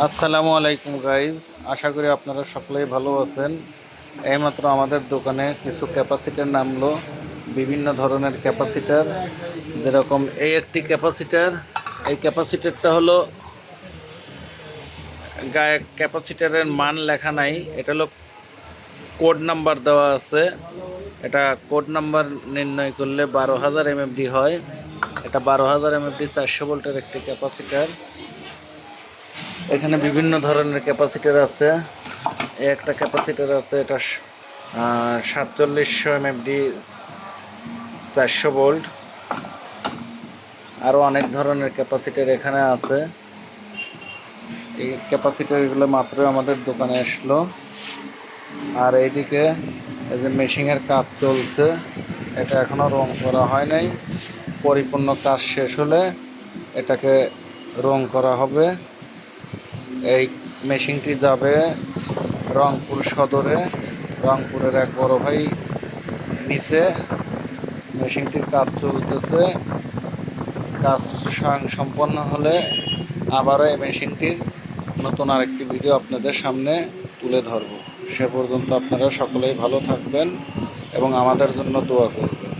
আসসালামু আলাইকুম গাইজ আশা করি আপনারা সকলেই ভালো আছেন। এইমাত্র আমাদের দোকানে কিছু ক্যাপাসিটার নামলো। বিভিন্ন ধরনের ক্যাপাসিটার, যেরকম এই একটি ক্যাপাসিটার। এই ক্যাপাসিটারটা হলো গায়ে ক্যাপাসিটারের মান লেখা নাই। এটা হলো কোড নাম্বার দেওয়া আছে। এটা কোড নাম্বার নির্ণয় করলে বারো হাজার এমএফডি হয়। এটা বারো হাজার এমএফডি চারশো ভোল্টের একটি ক্যাপাসিটার। এখানে বিভিন্ন ধরনের ক্যাপাসিটার আছে। একটা ক্যাপাসিটার আছে, এটা সাতচল্লিশশো এম এমএফডি চারশো ভোল্ট। আরও অনেক ধরনের ক্যাপাসিটার এখানে আছে। এই ক্যাপাসিটারগুলো মাত্র আমাদের দোকানে আসলো। আর এইদিকে এই যে মেশিনের কাজ চলছে, এটা এখনও রং করা হয় নাই। পরিপূর্ণ কাজ শেষ হলে এটাকে রং করা হবে। এই মেশিনটি যাবে রংপুর সদরে। রংপুরের এক বড় ভাই নিচে মেশিনটির কাজ চলতেছে। কাজ স্বয়ং সম্পন্ন হলে আবারও এই মেশিনটির নতুন আরেকটি ভিডিও আপনাদের সামনে তুলে ধরব। সে পর্যন্ত আপনারা সকলেই ভালো থাকবেন এবং আমাদের জন্য দোয়া করবেন।